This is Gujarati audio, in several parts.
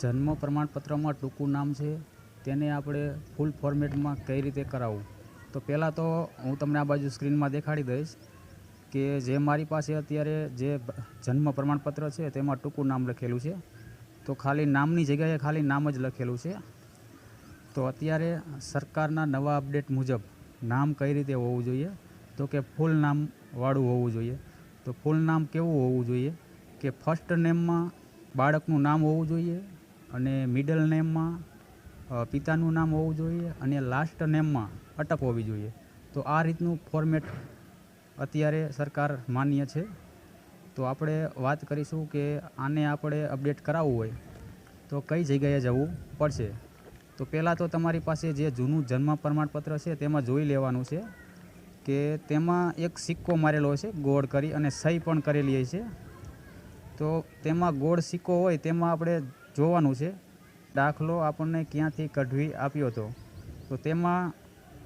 જન્મ પ્રમાણપત્રમાં ટૂંકું નામ છે. તેને આપણે ફૂલ ફોર્મેટમાં કઈ રીતે કરાવવું? તો પહેલાં તો હું તમને આ બાજુ સ્ક્રીનમાં દેખાડી દઈશ કે જે મારી પાસે અત્યારે જે જન્મ પ્રમાણપત્ર છે તેમાં ટૂંકું નામ લખેલું છે. તો ખાલી નામની જગ્યાએ ખાલી નામ જ લખેલું છે. તો અત્યારે સરકારના નવા અપડેટ મુજબ નામ કઈ રીતે હોવું જોઈએ? તો કે ફૂલ નામવાળું હોવું જોઈએ. તો ફૂલ નામ કેવું હોવું જોઈએ? કે ફર્સ્ટ નેમમાં બાળકનું નામ હોવું જોઈએ? અને મિડલ નેમમાં પિતાનું નામ હોવું જોઈએ અને લાસ્ટ નેમમાં અટક હોવી જોઈએ. તો આ રીતનું ફોર્મેટ અત્યારે સરકાર માન્ય છે. તો આપણે વાત કરીશું કે આને આપણે અપડેટ કરાવવું હોય તો કઈ જગ્યાએ જવું પડશે? તો પહેલાં તો તમારી પાસે જે જૂનું જન્મ પ્રમાણપત્ર છે તેમાં જોઈ લેવાનું છે કે તેમાં એક સિક્કો મારેલો છે ગોળ કરી અને સહી પણ કરેલી હોય છે તો તેમાં ગોળ સિક્કો હોય તેમાં આપણે જોવાનું છે. દાખલો આપણને ક્યાંથી કઢવી આપ્યો હતો. તો તેમાં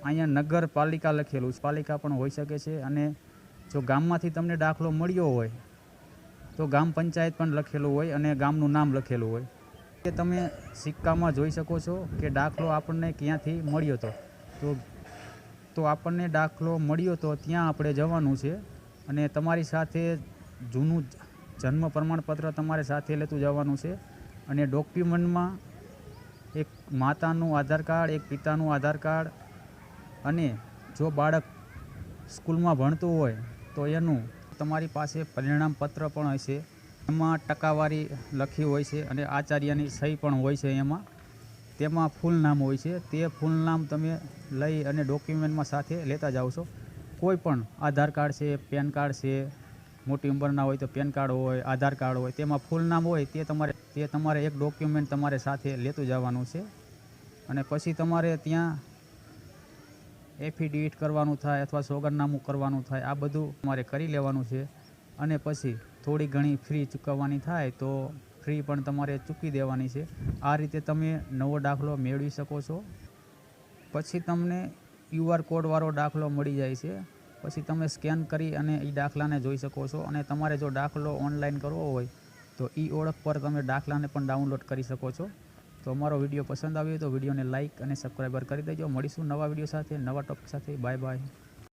અહીંયા નગરપાલિકા લખેલું પાલિકા પણ હોઈ શકે છે અને જો ગામમાંથી તમને દાખલો મળ્યો હોય, તો ગ્રામ પંચાયત પણ લખેલું હોય અને ગામનું નામ લખેલું હોય. કે તમે સિક્કામાં જોઈ શકો છો કે દાખલો આપણને ક્યાંથી મળ્યો હતો. તો તો આપણને દાખલો મળ્યો તો ત્યાં આપણે જવાનું છે અને તમારી સાથે જૂનું જન્મ પ્રમાણપત્ર તમારે સાથે લેતું જવાનું છે. અને ડોક્યુમેન્ટમાં એક માતાનું આધાર કાર્ડ, એક પિતાનું આધાર કાર્ડ અને જો બાળક સ્કૂલમાં ભણતું હોય તો એનું તમારી પાસે પરિણામ પત્ર પણ હશે એમાં ટકાવારી લખી હોય છે અને આચાર્યની સહી પણ હોય છે એમાં. તેમાં ફૂલ નામ હોય છે. તે ફૂલ નામ તમે લઈ અને ડોક્યુમેન્ટમાં સાથે લેતા જાઓ છો. કોઈ પણ આધાર કાર્ડ છે, પેન કાર્ડ છે મોટી ઉંમરના હોય તો પેન કાર્ડ હોય, આધાર કાર્ડ હોય, તેમાં ફૂલ નામ હોય તે તમારે તે તમારે એક ડોક્યુમેન્ટ તમારે સાથે લેતું જવાનું છે. અને પછી તમારે ત્યાં એફિડેવિટ કરવાનું થાય અથવા સોગરનામું કરવાનું થાય, આ બધું તમારે કરી લેવાનું છે. અને પછી થોડી ઘણી ફ્રી ચૂકવવાની થાય તો ફ્રી પણ તમારે ચૂકવી દેવાની છે. આ રીતે તમે નવો દાખલો મેળવી શકો છો. પછી તમને ક્યુઆર કોડવાળો દાખલો મળી જાય છે. પછી તમે સ્કેન કરી અને એ દાખલાને જોઈ શકો છો. અને તમારે જો દાખલો ઓનલાઈન કરવો હોય, તો ઈ ઓળખ પર તમે દાખલાને પણ ડાઉનલોડ કરી શકો છો. તો અમારો વીડિયો પસંદ આવ્યો તો વિડીયોને લાઇક અને સબસ્ક્રાઈબર કરી દેજો. મળીશું નવા વીડિયો સાથે, નવા ટોપિક સાથે. Bye bye.